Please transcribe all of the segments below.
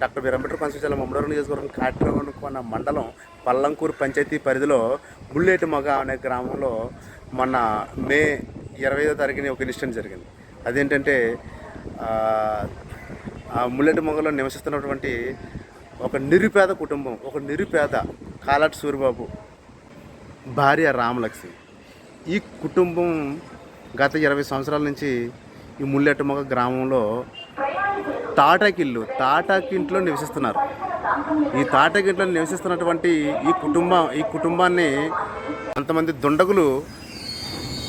Doctor beer Ambedkar మమ్మడూరు నియోజకవర్గం కాట్రకొండ మండలం పల్లంకూరు పంచాయతీ పరిధిలో బుల్లెట్ మగ అనే గ్రామంలో మొన్న మే ఇరవై ఐదో తారీఖున ఒక ఇన్సిడెంట్ జరిగింది. అదేంటంటే ఆ, ఆ ముల్లెటి మొగలో నివసిస్తున్నటువంటి ఒక నిరుపేద కుటుంబం ఒక నిరుపేద కాలాటి సూరిబాబు భార్య రామలక్ష్మి. ఈ కుటుంబం గత ఇరవై సంవత్సరాల నుంచి ఈ ముల్లెట్టమొగ గ్రామంలో తాటాకిల్లు తాటాకింట్లో నివసిస్తున్నారు. ఈ తాటాకింట్లో నివసిస్తున్నటువంటి ఈ కుటుంబం ఈ కుటుంబాన్ని కొంతమంది దుండగులు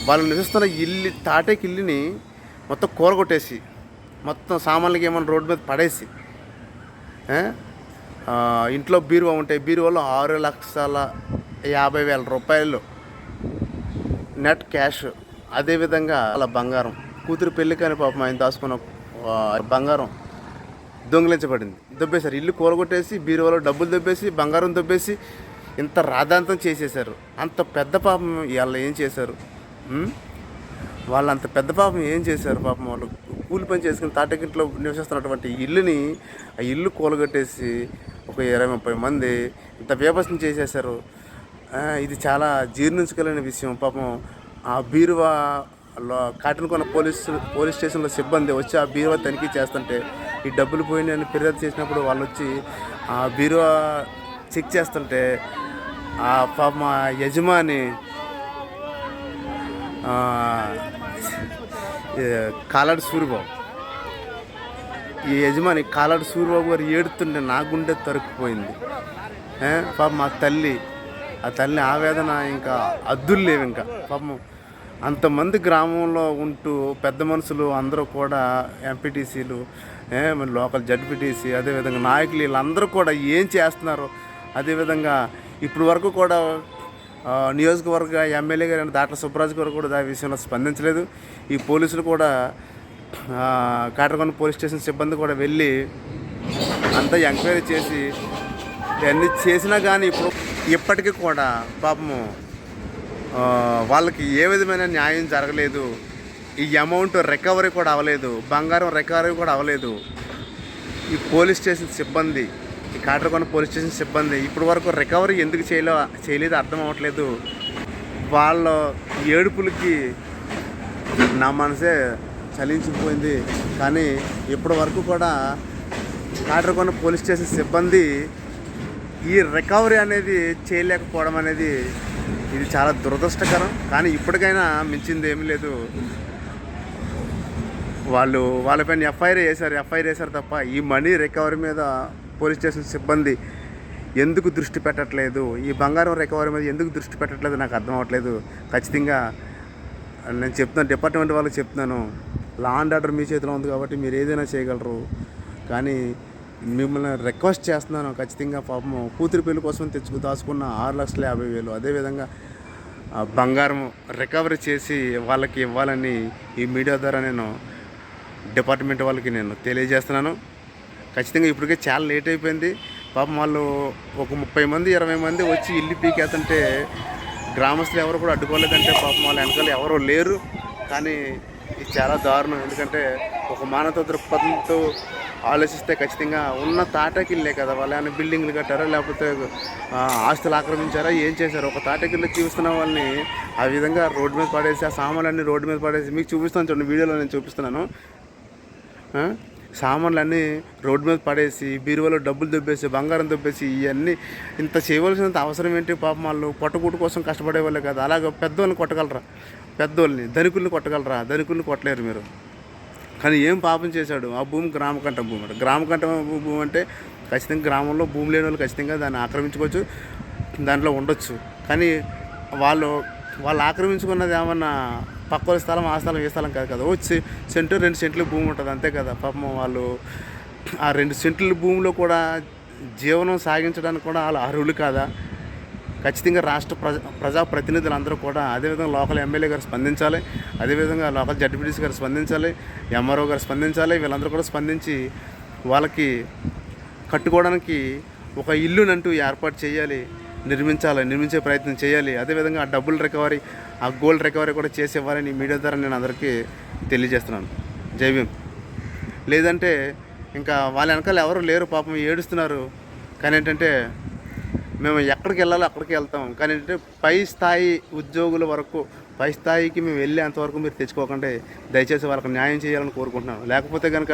వాళ్ళు నివసిస్తున్న ఇల్లు తాటాకిల్లుని మొత్తం కూరగొట్టేసి మొత్తం సామాన్లకి ఏమైనా రోడ్డు మీద పడేసి ఇంట్లో బీరువా ఉంటాయి బీరువాలో ఆరు లక్షల యాభై వేల రూపాయలు నెట్ క్యాష్. అదేవిధంగా అలా బంగారం. కూతురు పెళ్ళికని పాపం ఆయన దాచుకున్న బంగారం. దొంగిలించబడింది. దొబ్బేశారు. ఇల్లు కూలగొట్టేసి బీరువాలో డబ్బులు దొబ్బేసి బంగారం దొబ్బేసి ఇంత రాధాంతం చేసేశారు. అంత పెద్ద పాపం వాళ్ళు ఏం చేశారు? వాళ్ళు అంత పెద్ద పాపం ఏం చేశారు పాపం వాళ్ళు? కూలి పని చేసుకుని తాటకింట్లో నివసిస్తున్నటువంటి ఇల్లుని ఆ ఇల్లు కూలగొట్టేసి ఒక ఇరవై ముప్పై మంది ఇంత బీభత్సం చేసేశారు. ఇది చాలా జీర్ణించుకోలేని విషయం. పాపం ఆ బీరువా లో పోలీస్ పోలీస్ స్టేషన్లో సిబ్బంది వచ్చి ఆ బీరువా తనిఖీ చేస్తుంటే ఈ డబ్బులు పోయినాయని ఫిర్యాదు చేసినప్పుడు వాళ్ళు వచ్చి ఆ బీరువా చెక్ చేస్తుంటే ఆ పాప మా యజమాని కాలాడు సూరిబాబు. ఈ యజమాని కాలాడు సూరిబాబు గారు ఏడుతుంటే నా గుండె తరుక్కుపోయింది. పాప మా తల్లి ఆ తల్లి ఆవేదన ఇంకా అద్దులు లేవు ఇంకా. పాపం అంతమంది గ్రామంలో ఉంటూ పెద్ద మనుషులు అందరూ కూడా ఎంపీటీసీలు లోకల్ జడ్పీటీసీ అదేవిధంగా నాయకులు వీళ్ళందరూ కూడా ఏం చేస్తున్నారు? అదేవిధంగా ఇప్పుడు వరకు కూడా నియోజకవర్గ ఎమ్మెల్యే గారు దాట్ల సుబ్బరాజు గారు కూడా ఆ విషయంలో స్పందించలేదు. ఈ పోలీసులు కూడా ఆ, పోలీస్ స్టేషన్ సిబ్బంది కూడా వెళ్ళి అంతా ఎంక్వైరీ చేసి ఇవన్నీ చేసినా కానీ ఇప్పుడు ఇప్పటికీ కూడా పాపము వాళ్ళకి ఏ విధమైన న్యాయం జరగలేదు. ఈ అమౌంట్ రికవరీ కూడా అవ్వలేదు. బంగారం రికవరీ కూడా అవ్వలేదు. ఈ పోలీస్ స్టేషన్ సిబ్బంది ఈ కాటరకొండ పోలీస్ స్టేషన్ సిబ్బంది ఇప్పటి వరకు రికవరీ ఎందుకు చేయలే చేయలేదు అర్థం అవ్వట్లేదు. వాళ్ళ ఏడుపులకి నా మనసే చలించిపోయింది. కానీ ఇప్పటి వరకు కూడా కాటరకొండ పోలీస్ స్టేషన్ సిబ్బంది ఈ రికవరీ అనేది చేయలేకపోవడం అనేది ఇది చాలా దురదృష్టకరం కానీ ఇప్పటికైనా మించింది ఏమీ లేదు. వాళ్ళు వాళ్ళపైన ఎఫ్ఐఆర్ వేశారు ఎఫ్ఐఆర్ వేశారు తప్ప ఈ మనీ రికవరీ మీద పోలీస్ స్టేషన్ సిబ్బంది ఎందుకు దృష్టి పెట్టట్లేదు? ఈ బంగారం రికవరీ మీద ఎందుకు దృష్టి పెట్టట్లేదు? నాకు అర్థం అవ్వట్లేదు. ఖచ్చితంగా నేను చెప్తున్నాను డిపార్ట్మెంట్ వాళ్ళకి చెప్తున్నాను. లా అండ్ ఆర్డర్ మీ చేతిలో ఉంది కాబట్టి మీరు ఏదైనా చేయగలరు. కానీ మిమ్మల్ని రిక్వెస్ట్ చేస్తున్నాను ఖచ్చితంగా పాపం కూతురు పెళ్ళి కోసం తెచ్చుకు దాచుకున్న ఆరు లక్షల యాభై వేలు. అదేవిధంగా బంగారం రికవరీ చేసి వాళ్ళకి ఇవ్వాలని ఈ మీడియా ద్వారా నేను డిపార్ట్మెంట్ వాళ్ళకి నేను తెలియజేస్తున్నాను. ఖచ్చితంగా ఇప్పటికే చాలా లేట్ అయిపోయింది. పాపం వాళ్ళు ఒక ముప్పై మంది ఇరవై మంది వచ్చి ఇల్లు పీకేస్తుంటే గ్రామస్తులు ఎవరు కూడా అడ్డుకోలేదంటే పాపం వాళ్ళ వెనకాల ఎవరు లేరు. కానీ ఇది చాలా దారుణం. ఎందుకంటే ఒక మానవ దృక్పథంతో ఆలోచిస్తే ఖచ్చితంగా ఉన్న తాటాకిల్లే కదా. వాళ్ళు ఏమైనా బిల్డింగ్లు కట్టారా? లేకపోతే ఆస్తులు ఆక్రమించారా? ఏం చేశారు? ఒక తాటాకిల్లు చూపిస్తున్న వాళ్ళని ఆ విధంగా రోడ్డు మీద పడేసి ఆ సామాన్లన్నీ రోడ్డు మీద పడేసి మీకు చూపిస్తాను చూడండి వీడియోలో నేను చూపిస్తున్నాను. సామాన్లన్నీ రోడ్డు మీద పడేసి బీరువాలో డబ్బులు దొబ్బేసి బంగారం దొబ్బేసి ఇవన్నీ ఇంత చేయవలసినంత అవసరం ఏంటి పాపం వాళ్ళు? పొట్టకూటు కోసం కష్టపడే వాళ్ళే కదా. అలాగే పెద్దోళ్ళని కొట్టగలరా? పెద్దోళ్ళని ధనికుల్ని కొట్టగలరా? ధనికుల్ని కొట్టలేరు మీరు. కానీ ఏం పాపం చేశాడు? ఆ భూమి గ్రామకంఠ భూమి అంటే. గ్రామకంఠ భూమి అంటే ఖచ్చితంగా గ్రామంలో భూమి లేని వాళ్ళు ఖచ్చితంగా దాన్ని ఆక్రమించుకోవచ్చు దాంట్లో ఉండొచ్చు. కానీ వాళ్ళు వాళ్ళు ఆక్రమించుకున్నది ఏమన్నా పక్క స్థలం ఆ స్థలం ఏ స్థలం కాదు కదా. వచ్చి సెంటు రెండు సెంట్లు భూమి ఉంటుంది అంతే కదా. పాపం వాళ్ళు ఆ రెండు సెంట్ల భూమిలో కూడా జీవనం సాగించడానికి కూడా వాళ్ళు అర్హులు కాదా? ఖచ్చితంగా రాష్ట్ర ప్రజ ప్రజా ప్రతినిధులందరూ కూడా అదేవిధంగా లోకల్ ఎమ్మెల్యే గారు స్పందించాలి అదేవిధంగా లోకల్ జడ్పీటీసీ గారు స్పందించాలి ఎంఆర్ఓ గారు స్పందించాలి వీళ్ళందరూ కూడా స్పందించి వాళ్ళకి కట్టుకోవడానికి ఒక ఇల్లునంటూ ఏర్పాటు చేయాలి నిర్మించాలి నిర్మించే ప్రయత్నం చేయాలి. అదేవిధంగా ఆ డబ్బుల రికవరీ ఆ గోల్డ్ రికవరీ కూడా చేసి ఇవ్వాలని మీడియా ద్వారా నేను అందరికీ తెలియజేస్తున్నాను. జై భీమ్. లేదంటే ఇంకా వాళ్ళ వెనకాల ఎవరు లేరు పాపం ఏడుస్తున్నారు. కానీ ఏంటంటే మేము ఎక్కడికి వెళ్ళాలో అక్కడికి వెళ్తాం. కానీ ఏంటంటే పై స్థాయి ఉద్యోగుల వరకు పై స్థాయికి మేము వెళ్ళేంత వరకు మీరు తెచ్చుకోకండి. దయచేసి వాళ్ళకి న్యాయం చేయాలని కోరుకుంటున్నాను లేకపోతే కనుక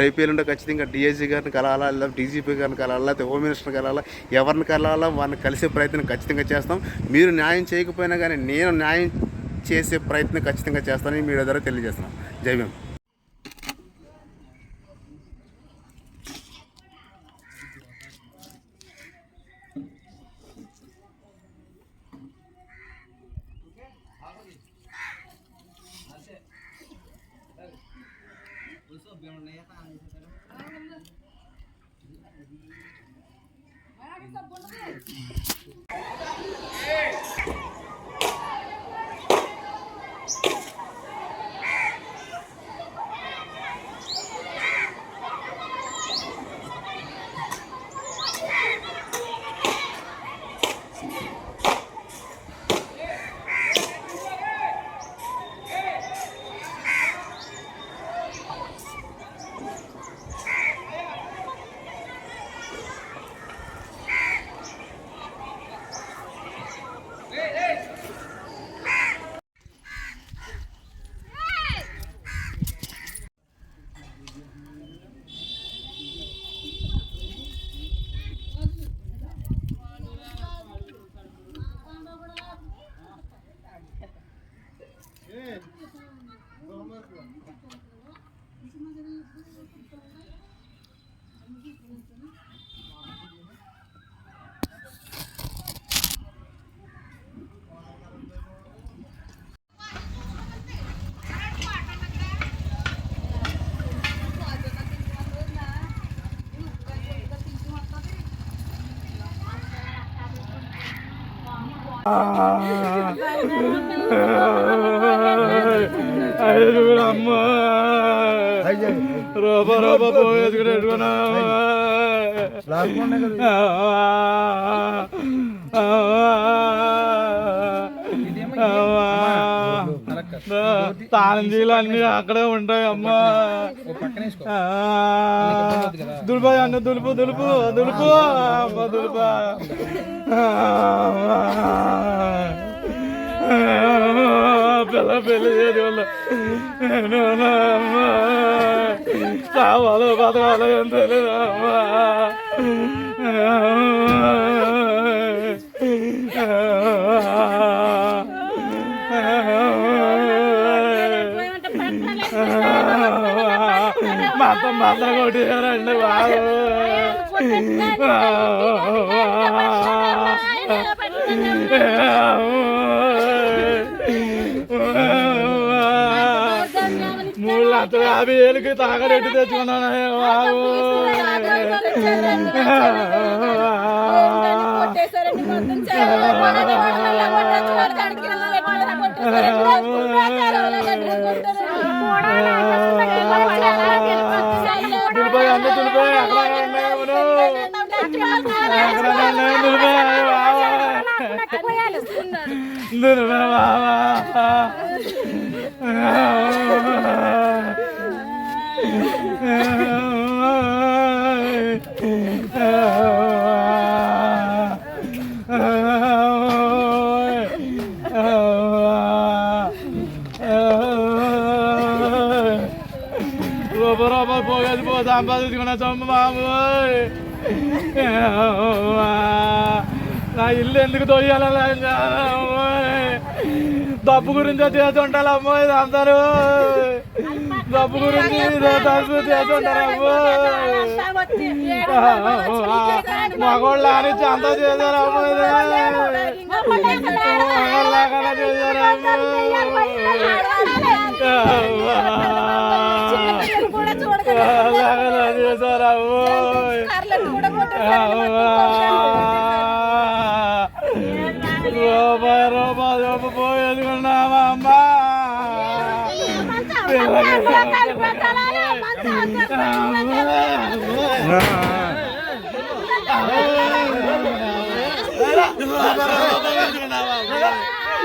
రేపు ఎల్లుండి ఖచ్చితంగా డిఐజీ గారిని కలాలా లేదా డీజీపీ గారిని కలాలా లేకపోతే హోమ్ మినిస్టర్ కలాలా ఎవరిని కలాలా వారిని కలిసే ప్రయత్నం ఖచ్చితంగా చేస్తాం. మీరు న్యాయం చేయకపోయినా కానీ నేను న్యాయం చేసే ప్రయత్నం ఖచ్చితంగా చేస్తానని మీ ద్వారా తెలియజేస్తున్నాను జై Bhim. Ganun na yata. Ano sa Marami sabon na అమ్మ రూప రూప పోయేసుకునేట్టుకున్నా తాళంజీలు అన్ని అక్కడే ఉంటాయి అమ్మా దులుపు అన్న దులుపు దులుపు దులుపు అమ్మ దులుపు పిల్ల పెళ్ళి చేయడం కావాలో బతకాలో ఏం తెలియదు అమ్మా మొత్తం బాధ కొట్టేశారండి బాబు. మూడు లక్షల యాభై ఏళ్ళకి తాగరెట్టు తెచ్చుకున్నాను బాబు. రూప పోయేది పో సంపాదించుకున్న సొమ్ము బాబు నా ఇల్లు ఎందుకు తొయ్యాల డబ్బు గురించి చేసి ఉంటారు అమ్మో ఇది అందరూ డబ్బు గురించి డబ్బు చేసి ఉంటారు అమ్మో మగోళ్ళు అని అంతా చేశారు అమ్మో ఇది మగోళ్ళ రూపా రూపా రూప పోయేసుకున్నావా అమ్మా అమ్మా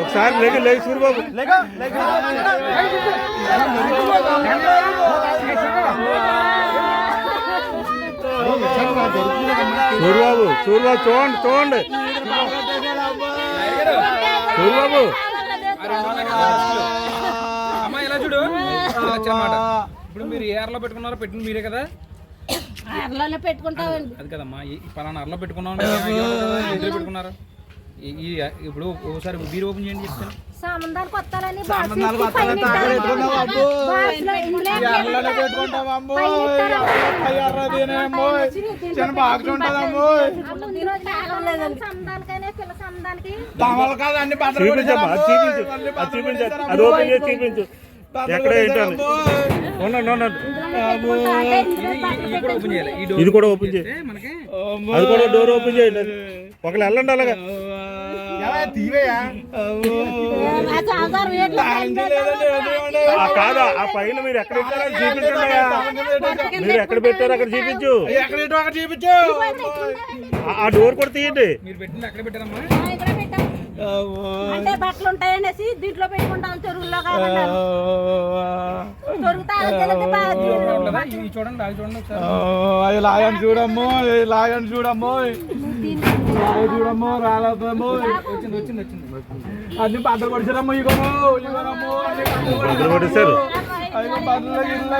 ఒకసారి లేక లేక చూడు బాబు చూడు బాబు చూడు బాబు చూడండి చూడండి. చూడు బాబు అమ్మా ఇలా చూడు. ఇప్పుడు మీరు ఏ అరలో పెట్టుకున్నారో పెట్టింది మీరే కదా? అరలలో పెట్టుకుంటామండి. అది కదమ్మా ఈ పలానా అరలో పెట్టుకున్నాం పెట్టుకున్నారు? ఈ ఇప్పుడు ఒకసారి బీర్ ఓపెన్ చేయండి చెప్తాను. సామందాలు కొత్తాలని సంబంధాలు పత్రాలు తాకలు ఎత్తుకున్నావు అబ్బో. ఎర్రలో పెట్టుకుంటాం అమ్మో. ఎర్ర తినేమో చిన్న సందానికైనా పిల్ల సందానికి తమలు కాదు అన్ని బట్టలు చూపించు. అమ్మో. చూపించు. ఎక్కడ ఇది కూడా ఓపెన్ చేయాలి. ఈ డోర్ ఇది కూడా ఓపెన్ చేయి. చేస్తే మనకి అది కూడా డోర్ ఓపెన్ చేయండి. ఒకళ్ళు వెళ్ళండి అలాగా. కాదా? ఆ పైన మీరు ఎక్కడ పెట్టారని చూపించండి మీరు ఎక్కడ పెట్టారో అక్కడ చూపించు. ఎక్కడ ఇటు అక్కడ చూపించు. ఆ- ఆ డోర్ కూడా తీయండి. మీరు పెట్టింది అక్కడ పెట్టారమ్మా. అంటే బట్టలు ఉంటాయనేసి దీంట్లో పెట్టుకుంటాం చెరువుల్లో కాబట్టి దొరుకుతా ఉంటుందా? ఇవి చూడండి అది చూడండి ఒకసారి. అవి లాగని చూడమ్మో లాగని చూడమ్మో. లాగ చూడమ్మో రాలేదమ్మో వచ్చింది వచ్చింది వచ్చింది. అన్ని బట్టలు పడిచారమ్మో ఇగోమో బట్టలు బట్టలు పట్టేశారు. అయ్యో బట్టలు ఇల్లు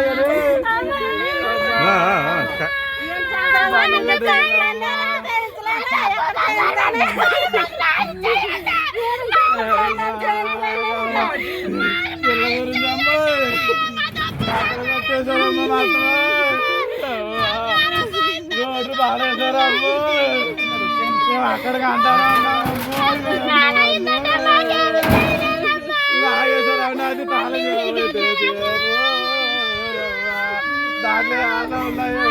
రోడ్డు బాగాలేశారమ్మో మేము అక్కడికి అంటారా అది దాంట్లో ఏమన్నా ఉన్నాయో.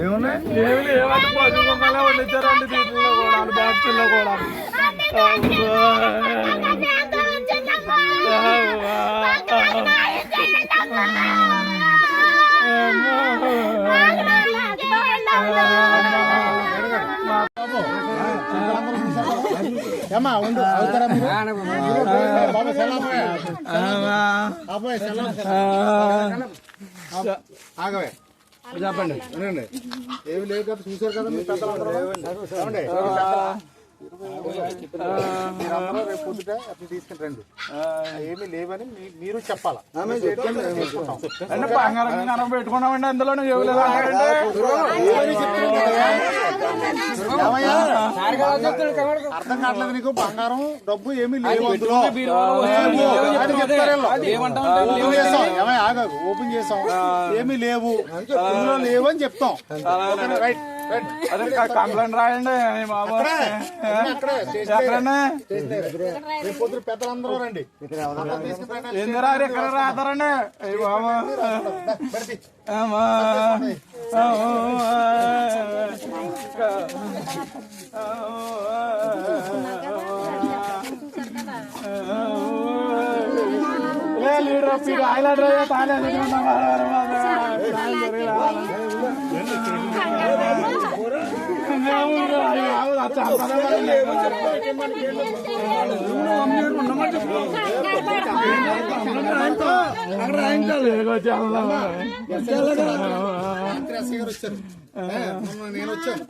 ఏమున్నాయి ఏమి లేవంటే పది వంకాయలే వండించారండి దీంట్లో కూడా బాక్సుల్లో కూడా ఏమ్మా ఉండు. అవుతారా మీరు? బాబా. అబ్బాయి ఆగవే. చెప్పండి ఏమి కదా చూశారు? మీరందరూ రేపు పొద్దుట అట్లా తీసుకుని రండి. ఏమీ లేవని మీరు చెప్పాలా? పెట్టుకున్నామండి అందులో? అర్థం కావట్లేదు నీకు? బంగారం డబ్బు ఏమీ లేవు. అందులో. ఓపెన్ చేసాం. ఏమీ లేవు. ఇందులో లేవు అని చెప్తాం రైట్. అదే కంప్లైంట్ రాయండి బాబు. పెద్దలందరూ రండి. ఎందుకు ఎక్కడ రాతారండి అయ్యి బాబు. లీడర్ అప్పి హైలైట్ రా తాలే మంత్రి ఎస్ఐ గారు వచ్చారు ఏ, మొన్న నేను వచ్చాను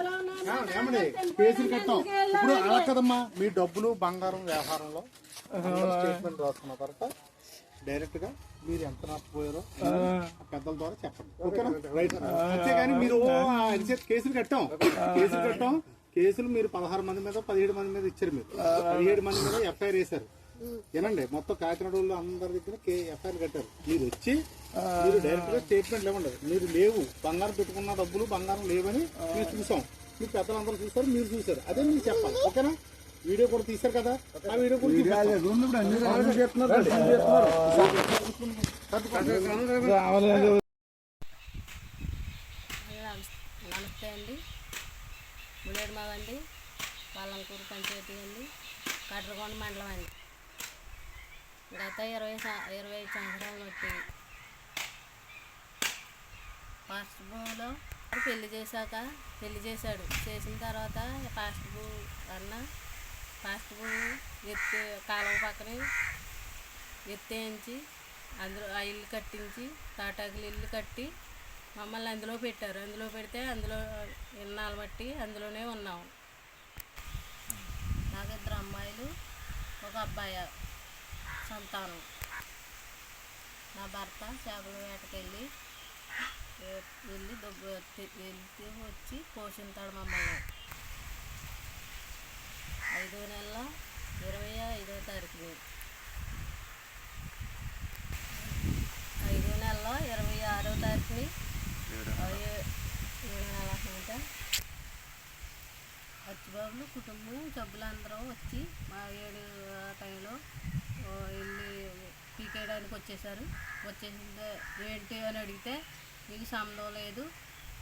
ఏమండి? కేసులు కట్టాం. ఇప్పుడు అలా కదమ్మా మీ డబ్బులు బంగారం వ్యవహారంలో అందరూ స్టేట్మెంట్ రాసుకున్న తర్వాత డైరెక్ట్గా మీరు ఎంత నష్టపోయారో ఆ. పెద్దల ద్వారా చెప్పండి. ఓకేనా? రైట్. అంతేగాని మీరు కేసులు కట్టాం. కేసులు కట్టాం. కేసులు మీరు పదహారు మంది మీద పదిహేడు మంది మీద ఇచ్చారు మీరు. పదిహేడు మంది మీద ఎఫ్ఐఆర్ వేశారు. వినండి మొత్తం కాకినాడ వాళ్ళు అందరి దగ్గర ఎఫ్ఐఆర్ కట్టారు. మీరు వచ్చి మీరు డైరెక్ట్గా స్టేట్మెంట్ ఇవ్వండి. మీరు లేవు. బంగారం పెట్టుకున్న డబ్బులు బంగారం లేవని మేము చూసాం. మీరు పెద్దలందరూ చూసారు మీరు చూసారు. అదే మీరు చెప్పాలి. ఓకేనా? వీడియో కూడా తీశారు కదా? ఆ వీడియో కూడా తీశారు రావలేదు నమస్తే అండి ములేడు అండి పల్లంకూరు పంచాయతీ అండి కట్రగొండ మండలం అండి. గత ఇరవై ఇరవై ఐదు సంవత్సరాల బట్టి ఫస్ట్ భూమిలో పెళ్ళి చేశాక పెళ్ళి చేశాడు. చేసిన తర్వాత ఫాస్ట్ భూ అన్న ఫాస్ట్ భూ ఎత్తి కాలువ పక్కన ఎత్తేయించి అందులో ఆ ఇల్లు కట్టించి తాటాకులు ఇల్లు కట్టి మమ్మల్ని అందులో పెట్టారు. అందులో పెడితే అందులో ఇన్నాళ్ళు బట్టి అందులోనే ఉన్నాము. నాకు ఇద్దరు అమ్మాయిలు ఒక అబ్బాయి సంతానం. నా భర్త చేపల వేటకెళ్ళి వెళ్ళి దుబ్బ వెళ్తూ వచ్చి పోషించాడు మమ్మల్ని. ఐదో నెల ఇరవై ఐదో తారీఖు ఐదో నెలలో ఇరవై ఆరో తారీఖుని నేను నెల అంటే అచ్చిబాబులు కుటుంబం సభ్యులందరూ వచ్చి మా ఏడు ఆ టైంలో వెళ్ళి పీకేయడానికి వచ్చేసారు. వచ్చేసింది ఏంటి అని అడిగితే మీకు సంబంధం లేదు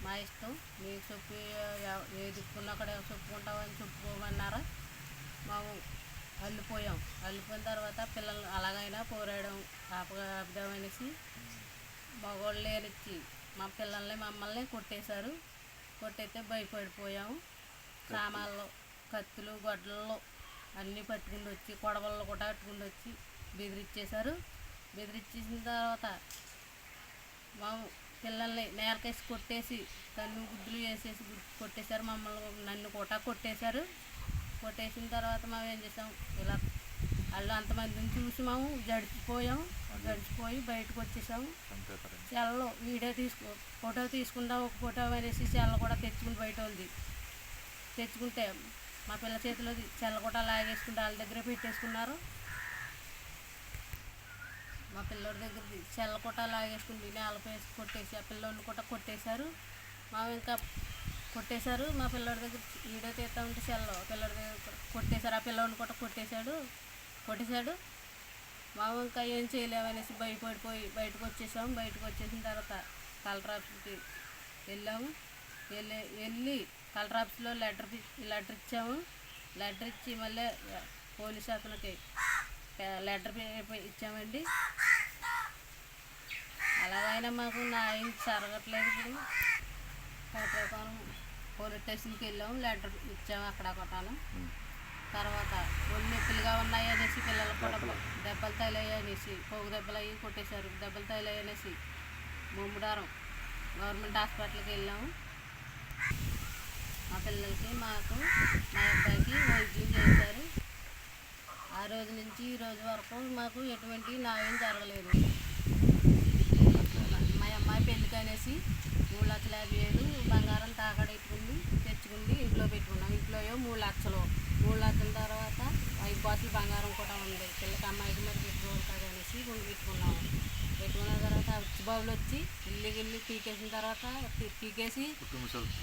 మా ఇష్టం. మీకు చెప్పి ఏది అక్కడ చెప్పుకుంటామని చెప్పుకోమన్నారు? మేము అల్లిపోయాం. అల్లిపోయిన తర్వాత పిల్లలు అలాగైనా పోరాడడం ఆప ఆపుదామనేసి మగవాళ్ళు లేనిచ్చి మా పిల్లల్ని మమ్మల్ని కొట్టేశారు. కొట్టయితే భయపడిపోయాము. సామాన్లు కత్తులు గొడ్డలు అన్నీ పట్టుకుని వచ్చి కొడవళ్ళు కూడా పట్టుకుని వచ్చి బెదిరిచ్చేశారు. బెదిరిచ్చేసిన తర్వాత మా పిల్లల్ని నేలకేసి కొట్టేసి కన్ను గుడ్లు వేసేసి కొట్టేశారు. మమ్మల్ని నన్ను కూడా కొట్టేశారు. కొట్టేసిన తర్వాత మేము ఏం చేసాం ఇలా వాళ్ళు అంతమందిని చూసి మేము జడిచిపోయాం. జడిచిపోయి బయటకు వచ్చేసాము. సెల్లో వీడియో తీసుకు ఫోటో తీసుకుందాం ఒక ఫోటో అనేసి సెల్ కూడా తెచ్చుకుని బయట ఉంది తెచ్చుకుంటే మా పిల్ల చేతిలో సెల్ కూడా లాగేసుకుంటే వాళ్ళ దగ్గర పెట్టేసుకున్నారు. మా పిల్లోడి దగ్గర సెల్ కూడా లాగేసుకుని నేలపై కొట్టేసి ఆ పిల్లోడిని కూడా కొట్టేశారు. మా ఇంకా కొట్టేశారు. మా పిల్లోడి దగ్గర వీడియో తీస్తా ఉంటే సెల్ పిల్లోడి దగ్గర కొట్టేశారు. ఆ పిల్లోడిని కూడా కొట్టేశాడు. కొట్టేశాడు. మా ఇంకా ఏం చేయలేమనేసి భయపడిపోయి బయటకు వచ్చేసాము బయటకు వచ్చేసిన తర్వాత కలెక్టర్ ఆఫీస్కి వెళ్ళాము. వెళ్ళి వెళ్ళి కలెక్టర్ ఆఫీస్లో లెటర్ లెటర్ ఇచ్చాము. లెటర్ ఇచ్చి మళ్ళీ పోలీస్ అతనికి లెటర్ ఇచ్చామండి. అలాగైనా మాకు న్యాయం జరగట్లేదు ఇప్పుడు. కలెక్టర్ పోలీస్ స్టేషన్కి వెళ్ళాము. లెటర్ ఇచ్చాము అక్కడ కొట్టాను. తర్వాత ఒళ్ళు నొప్పులుగా ఉన్నాయి అనేసి పిల్లలకు కూడా దెబ్బలు తగిలాయి అనేసి పోగు దెబ్బలు అయ్యి కొట్టేశారు. దెబ్బలు తగిలాయి అనేసి ముమ్మడారం గవర్నమెంట్ హాస్పిటల్కి వెళ్ళాము. మా పిల్లలకి మాకు మా అబ్బాయికి వైద్యం చేశారు. ఆ రోజు నుంచి ఈ రోజు వరకు మాకు ఎటువంటి న్యాయం జరగలేదు. మా అమ్మాయి పెళ్ళికి అనేసి మూడు లక్షల యాభై వేలు బంగారం తాకడెట్టుకుంది తెచ్చుకుంది ఇంట్లో పెట్టుకున్నాం. ఇంట్లో ఏమో మూడు లక్షలు. మూడు లక్షల తర్వాత ఐదు బాసులు బంగారం కూడా ఉంది. పిల్లకి అమ్మాయికి మరి పెట్టుకోవాలి అనేసి కొన్ని పెట్టుకున్నాము పెట్టుకున్న తర్వాత ఉచ్చిబాబులు వచ్చి ఇల్లు గిల్లు పీకేసిన తర్వాత పీకేసి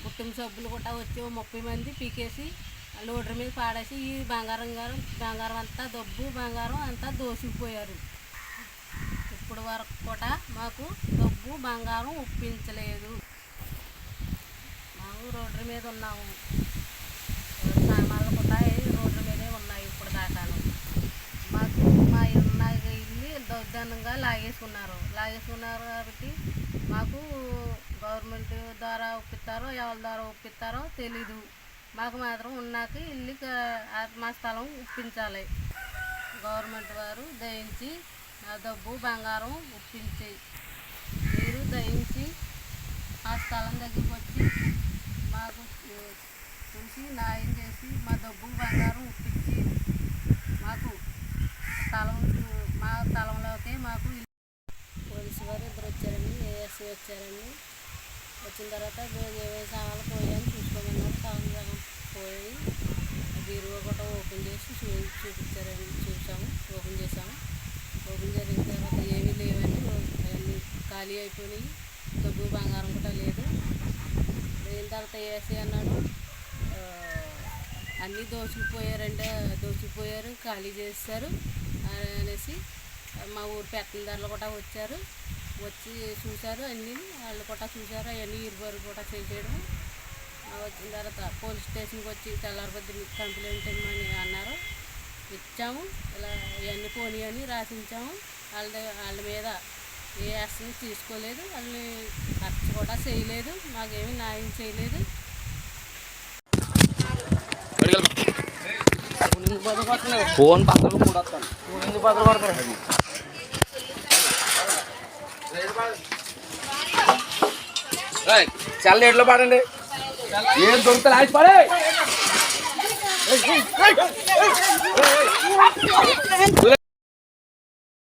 కుటుంబ సభ్యులు. కూడా వచ్చి ముప్పై మంది పీకేసి లోడర్ మీద పాడేసి ఈ బంగారం గారు బంగారం అంతా డబ్బు బంగారం అంతా దోసిపోయారు ఇప్పుడు వరకు కూడా మాకు డబ్బు బంగారం ఒప్పించలేదు. మేము రోడ్డు మీద ఉన్నాము. సామాన్లు కూడా రోడ్డు మీదే ఉన్నాయి ఇప్పుడు దాకాను మాకు మా ఇల్లు మా ఇల్లు దౌర్జన్యంగా లాగేసుకున్నారు. లాగేసుకున్నారు కాబట్టి మాకు గవర్నమెంట్ ద్వారా ఒప్పిస్తారో ఎవరి ద్వారా ఒప్పిస్తారో తెలీదు. మాకు మాత్రం ఉన్నాక ఇల్లు మా స్థలం ఒప్పించాలి. గవర్నమెంట్ వారు దయించి ఆ డబ్బు బంగారం ఒప్పించి మీరు దయించి ఆ స్థలం దగ్గరికి వచ్చి మాకు చూసి న్యాయం చేసి మా డబ్బు బంగారం ఒప్పించి మాకు స్థలం మా స్థలంలోకే మాకు పోలీసు వారు ఇద్దరు వచ్చారండి ఏఎస్సీ వచ్చారండి వచ్చిన తర్వాత ఏవే ఏమేమి సామాన్లు పోయాయని చూసుకోమన్నారు. సగం సగం పోయి బీరువా కూడా ఓపెన్ చేసి చూ చూపించారండి చూసాము ఓపెన్ చేసాము ఓపెన్ చేసిన తర్వాత ఏమీ లేవని అవన్నీ ఖాళీ అయిపోయినాయి. డబ్బు బంగారం కూడా లేదు. లేని తర్వాత ఏసీ అన్నాడు. అన్నీ దోచుకుపోయారంటే దోచుకుపోయారు ఖాళీ చేస్తారు అనేసి మా ఊరు పెత్తందారులు కూడా వచ్చారు. వచ్చి చూశారు అన్నీ వాళ్ళు కూడా చూశారు అవన్నీ ఇరువారు కూడా చేసేయడం వచ్చిన తర్వాత పోలీస్ స్టేషన్కి వచ్చి తెల్లారిపోద్ది కంప్లైంట్ ఇమ్మని అన్నారు. ఇచ్చాము ఇలా ఇవన్నీ పోనీ అని రాసించాము. వాళ్ళ వాళ్ళ మీద ఏ యాక్షన్ తీసుకోలేదు వాళ్ళు ఖర్చు కూడా చేయలేదు మాకేమీ న్యాయం చేయలేదు ఫోన్ పక్కన కూడా వస్తాను చాలా పాడండి ఏం దొరుకుతా లాచి పడే